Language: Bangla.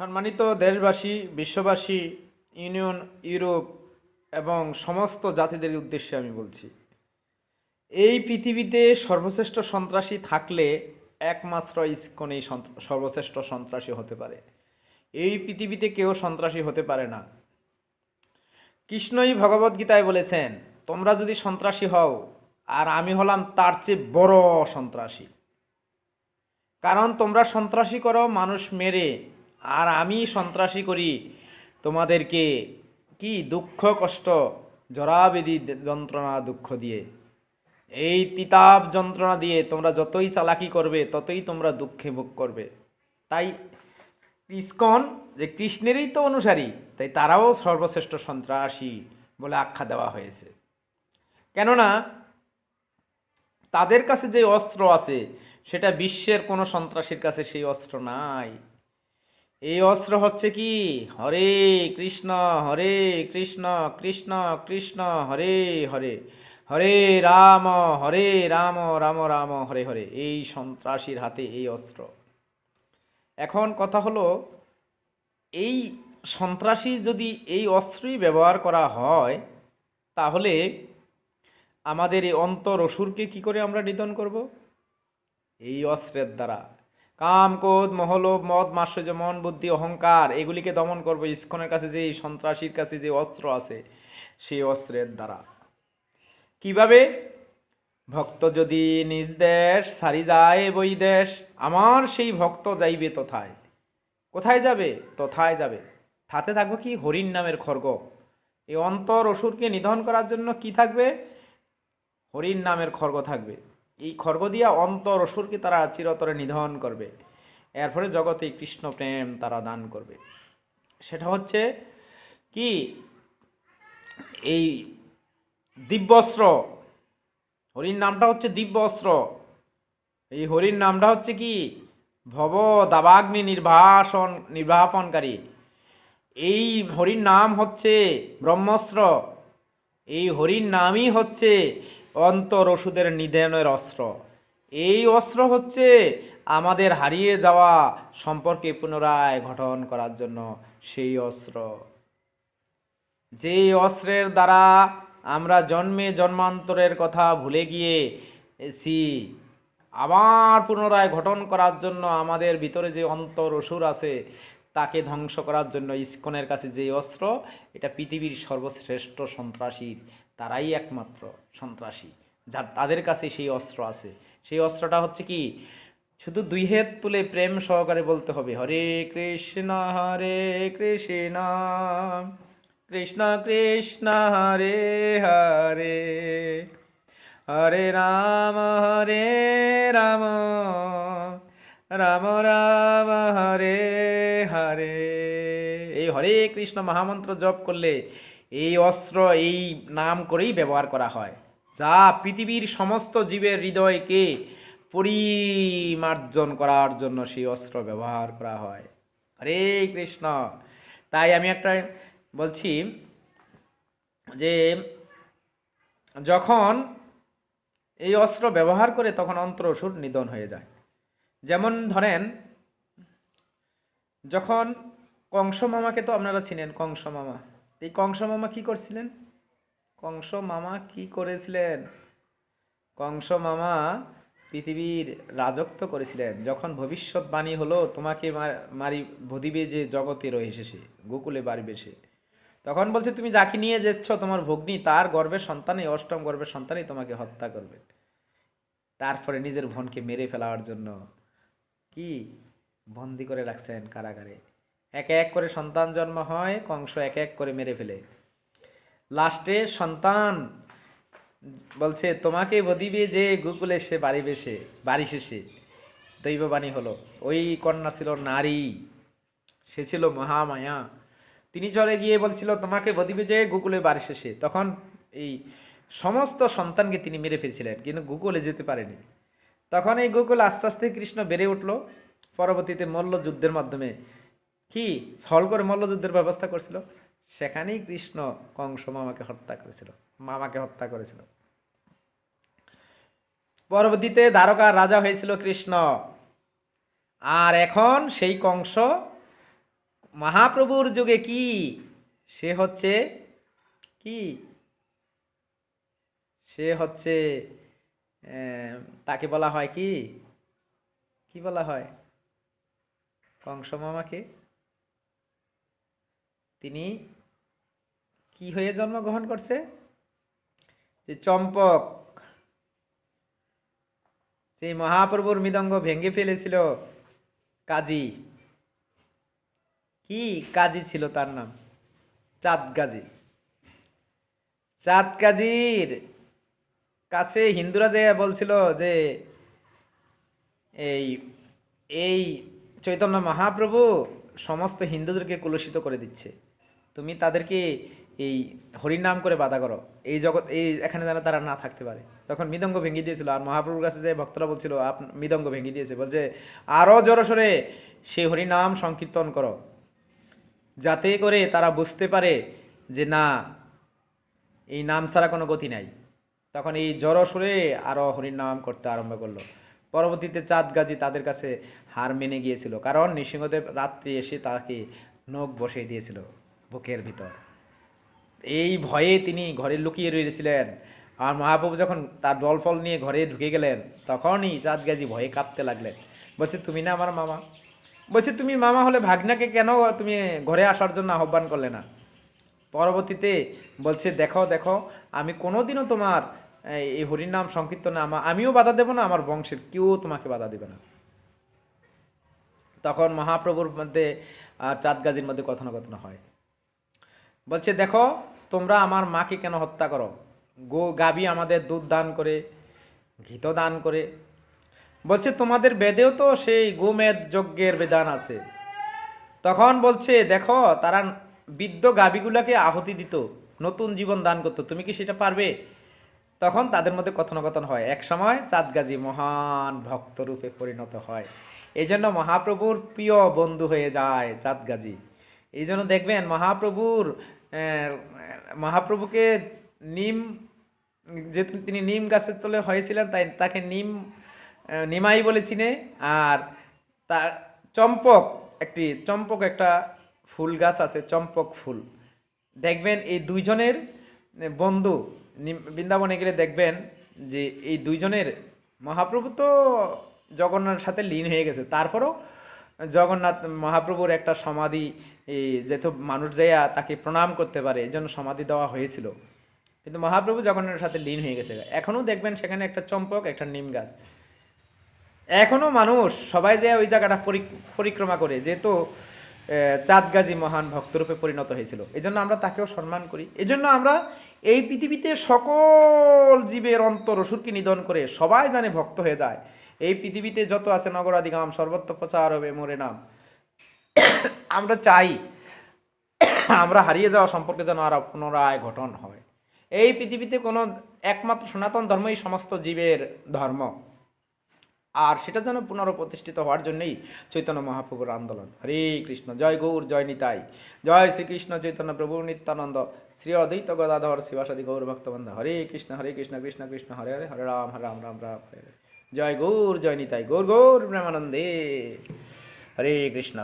সম্মানিত দেশবাসী, বিশ্ববাসী, ইউনিয়ন, ইউরোপ এবং সমস্ত জাতিদের উদ্দেশ্যে আমি বলছি। এই পৃথিবীতে সর্বশ্রেষ্ঠ সন্ত্রাসী থাকলে একমাত্র ইস্কনেই সর্বশ্রেষ্ঠ সন্ত্রাসী হতে পারে। এই পৃথিবীতে কেউ সন্ত্রাসী হতে পারে না। কৃষ্ণই ভগবদ্গীতায় বলেছেন, তোমরা যদি সন্ত্রাসী হও, আর আমি হলাম তার চেয়ে বড় সন্ত্রাসী। কারণ তোমরা সন্ত্রাসী করো, মানুষ মেরে আর আমি সন্ত্রাসী করি। তোমাদেরকে কি দুঃখ, কষ্ট জরাবেদি যন্ত্রণা, দুঃখ দিয়ে? এই তিতাব যন্ত্রণা দিয়ে তোমরা যতই চালাকি করবে, ততই তোমরা দুঃখে ভোগ করবে। তাই ইস্কন যে কৃষ্ণেরই তো অনুসারী, তাই তারাও সর্বশ্রেষ্ঠ সন্ত্রাসী বলে আখ্যা দেওয়া হয়েছে। কেননা তাদের কাছে যে অস্ত্র আছে, সেটা বিশ্বের কোনো সন্ত্রাসীর কাছে সেই অস্ত্র নাই। এই অস্ত্র হচ্ছে কি? হরে কৃষ্ণ হরে কৃষ্ণ কৃষ্ণ কৃষ্ণ, হরে হরে। হরে রাম হরে রাম রাম রাম, হরে হরে। এই সন্ত্রাসীর হাতে এই অস্ত্র। এখন কথা হলো, এই সন্ত্রাসী যদি এই অস্ত্রই ব্যবহার করা হয়, তাহলে আমাদের এই অন্তর অসুরকে কি করে আমরা নিধন করব? এই অস্ত্রের দ্বারা। কাম, ক্রোধ, মহলোভ, মদ মাশ্চর্য মন, বুদ্ধি, অহংকার, এগুলিকে দমন করব ইস্কনের কাছে যে সন্ত্রাসীর কাছে যে অস্ত্র আছে, সেই অস্ত্রের দ্বারা। কীভাবে? ভক্ত যদি নিজ দেশ সারি যায় বই দেশ, আমার সেই ভক্ত যাইবে তথায়। কোথায় যাবে? তথায় যাবে। তাতে থাকবে কি? হরিণ নামের খর্গ এই অন্তর অসুরকে নিধন করার জন্য কি থাকবে? হরিণ নামের খর্গ থাকবে। এই খর্গ দিয়া অন্তর অসুরকে তারা চিরতরে নিধন করবে। এর ফলে জগতে কৃষ্ণ প্রেম তারা দান করবে। সেটা হচ্ছে কি? এই দিব্যস্ত্র। হরির নামটা হচ্ছে দিব্যস্ত্র। এই হরির নামটা হচ্ছে কি? ভব দাবাগ্নি নির্বাসন নির্বাপনকারী। এই হরির নাম হচ্ছে ব্রহ্মস্ত্র। এই হরির নামই হচ্ছে অন্তর ওষুধের নিধনের অস্ত্র। এই অস্ত্র হচ্ছে আমাদের হারিয়ে যাওয়া সম্পর্কে পুনরায় গঠন করার জন্য সেই অস্ত্র। যে অস্ত্রের দ্বারা আমরা জন্মে জন্মান্তরের কথা ভুলে গিয়ে এসি আবার পুনরায় গঠন করার জন্য আমাদের ভিতরে যে অন্তর অসুর আছে, তাকে ধ্বংস করার জন্য ইস্কনের কাছে যে অস্ত্র, এটা পৃথিবীর সর্বশ্রেষ্ঠ সন্ত্রাসী তারাই একমাত্র সন্ত্রাসী, যার তাদের কাছে সেই অস্ত্র আছে। সেই অস্ত্রটা হচ্ছে কি, শুধু দুই হাত তুলে প্রেম সহকারে বলতে হবে, হরে কৃষ্ণ হরে কৃষ্ণ কৃষ্ণ কৃষ্ণ, হরে হরে হরে রাম হরে রাম রাম রাম, হরে হরে। এই হরে কৃষ্ণ মহামন্ত্র জপ করলে এই অস্ত্র, এই নাম করেই ব্যবহার করা হয়। যা পৃথিবীর সমস্ত জীবের হৃদয়কে পরিমার্জন করার জন্য সেই অস্ত্র ব্যবহার করা হয়। হরে কৃষ্ণ। তাই আমি একটা বলছি যে, যখন এই অস্ত্র ব্যবহার করে তখন অন্তর অসুর নিধন হয়ে যায়। যেমন ধরেন, যখন কংস মামাকে তো আপনারা চিনেন, কংস মামা। এই কংস মামা কি করছিলেন? কংস মামা কি করেছিলেন? কংস মামা পৃথিবীর রাজত্ব করেছিলেন। যখন ভবিষ্যৎবাণী হলো, তোমাকে মার- ভদিবে যে জগতে রয়েছে সে, গোকুলে বাড়িবে সে। তখন বলছে, তুমি যাকে নিয়ে যাচ্ছ, তোমার ভগ্নী, তার গর্ভের সন্তানই, অষ্টম গর্ভের সন্তানই তোমাকে হত্যা করবে। তারপরে নিজের বোনকে মেরে ফেলার জন্য কি বন্দি করে রাখছেন কারাগারে? এক এক করে সন্তান জন্ম হয়, কংস এক এক করে মেরে ফেলে। লাস্টে সন্তান বলছে, তোমাকে বদিবে যে গুকুলে সে বাড়ি বেশে, বাড়ি শেষে। দৈববাণী হলো। ওই কন্যা ছিল নারী। সে ছিল মহামায়া। তিনি চলে গিয়ে বলছিল, তোমাকে বদিবে যে গুকুলে বাড়ি শেষে। তখন এই সমস্ত সন্তানকে তিনি মেরে ফেলছিলেন, কিন্তু গুকুলে যেতে পারেনি। তখন এই গোকুল আস্তে আস্তে কৃষ্ণ বেড়ে উঠল। পরবর্তীতে মল্ল যুদ্ধের মাধ্যমে কি? ছল করে মল্লযুদ্ধের ব্যবস্থা করছিল। সেখানেই কৃষ্ণ কংস মামাকে হত্যা করেছিল। মামাকে হত্যা করেছিল। পরবর্তীতে দ্বারকার রাজা হয়েছিল কৃষ্ণ। আর এখন সেই কংস মহাপ্রভুর যুগে কি? সে হচ্ছে কি? সে হচ্ছে তাকে বলা হয় কি? কি বলা হয়? কংস মামাকে? তিনি কি হয়ে জন্মগ্রহণ করছে? যে চম্পক সেই মহাপ্রভুর মৃদঙ্গ ভেঙে ফেলেছিল কাজী। কি কাজী ছিল তার নাম? চাঁদ গাজী চাঁদ গাজীর কাছে হিন্দুরা যে বলছিল যে এই এই চৈতন্য মহাপ্রভু সমস্ত হিন্দুদেরকে কলুষিত করে দিচ্ছে। তুমি তাদেরকে এই হরিনাম করে বাধা করো। এই জগৎ, এই এখানে যেন তারা না থাকতে পারে। তখন মৃদঙ্গ ভেঙে দিয়েছিল। আর মহাপ্রভুর কাছে যে ভক্তরা বলছিল, আপ, মৃদঙ্গ ভেঙে দিয়েছে। বলছে আরও জোরসোরে সেই হরিনাম সংকীর্তন করো। যাতে করে তারা বুঝতে পারে যে না, এই নাম ছাড়া কোনো গতি নাই। তখন এই জড়সুরে আরও হরিনাম করতে আরম্ভ করল। পরবর্তীতে চাঁদ গাজী তাদের কাছে হার মেনে গিয়েছিল। কারণ নৃসিংহদেব রাত্রি এসে তাকে নখ বসিয়ে দিয়েছিল। বুকের ভিতর। এই ভয়ে তিনি ঘরে লুকিয়ে রয়েছিলেন আর মহাপ্রভু যখন তার দলফল নিয়ে ঘরে ঢুকে গেলেন, তখনই চাঁদ গাজী ভয়ে কাঁপতে লাগলেন। বলছে, তুমি না আমার মামা? বলছে, তুমি মামা হলে ভাগনাকে কেন তুমি ঘরে আসার জন্য আহ্বান করলে না? পরবর্তীতে বলছে, দেখো দেখো, আমি কোনোদিনও তোমার, এই- এই হরিনাম সংকীর্তনে আমা, আমিও বাধা দেবো না, আমার বংশের কেউ তোমাকে বাধা দেবে না। তখন মহাপ্রভুর মধ্যে আর চাঁদ গাজীর মধ্যে কথোপকথন হয়। বলছে, দেখো, তোমরা আমার মাকে কেন হত্যা করো? গো, গাবি আমাদের দুধ দান করে, ঘিত দান করে। বলছে, তোমাদের বেদেও তো সেই গোমেদ যজ্ঞের বেদান আছে। তখন বলছে, দেখো, তারা বৃদ্ধ গাবিগুলাকে আহতি দিত, নতুন জীবন দান করতো। তুমি কি সেটা পারবে? তখন তাদের মধ্যে কথোপকথন হয়। এক সময় চাঁদ গাজী মহান ভক্তরূপে পরিণত হয়। এই জন্য মহাপ্রভুর প্রিয় বন্ধু হয়ে যায় চাঁদ গাজী এই জন্য দেখবেন মহাপ্রভুর মহাপ্রভুকে নিম যেহেতু তিনি নিম গাছের তলে হয়েছিলেন, তাই তাকে নিম নিমাই বলে চিনে। আর তা চম্পক একটি, চম্পক একটা ফুল গাছ আছে, চম্পক ফুল। দেখবেন এই দুইজনের বন্ধু বৃন্দাবনে গেলে দেখবেন যে এই দুইজনের, মহাপ্রভু তো জগন্নাথের সাথে লীন হয়ে গেছে, তারপরও জগন্নাথ মহাপ্রভুর একটা সমাধি যেহেতু মানুষ যাইয়া তাকে প্রণাম করতে পারে এই জন্য সমাধি দেওয়া হয়েছিল। কিন্তু মহাপ্রভু জগন্নাথের সাথে লীন হয়ে গেছে। এখনও দেখবেন সেখানে একটা চম্পক একটা নিম গাছ। এখনও মানুষ সবাই যে ওই জায়গাটা পরি- পরিক্রমা করে যেহেতু আহ, চাঁদ গাজী মহান ভক্তরূপে পরিণত হয়েছিল। এই জন্য আমরা তাকেও সম্মান করি। এই জন্য আমরা এই পৃথিবীতে সকল জীবের অন্তর অসুরকে নিধন করে সবাই জানে ভক্ত হয়ে যায়। এই পৃথিবীতে যত আছে নগরাদিগাম সর্বত্র প্রচার হবে মোরে নাম। আমরা চাই আমরা হারিয়ে যাওয়া সম্পর্কে যেন আর পুনরায় গঠন হয়। এই পৃথিবীতে কোনো একমাত্র সনাতন ধর্মই সমস্ত জীবের ধর্ম। আর সেটা যেন পুনরপ্রতিষ্ঠিত হওয়ার জন্যই চৈতন্য মহাপ্রভুর আন্দোলন। হরে কৃষ্ণ, জয় গৌর, জয় নিতাই। জয় শ্রীকৃষ্ণ, চৈতন্য প্রভু, নিত্যানন্দ, শ্রী অদ্বৈত গদাধর, শিবাসাদি গৌর ভক্তবন্ধ হরে কৃষ্ণ হরে কৃষ্ণ কৃষ্ণ কৃষ্ণ, হরে হরে হরে রাম হরে রাম রাম রাম, হরে হরে। জয় গৌর জয় নিতাই গৌর গৌর প্রেমানন্দে হরে কৃষ্ণ।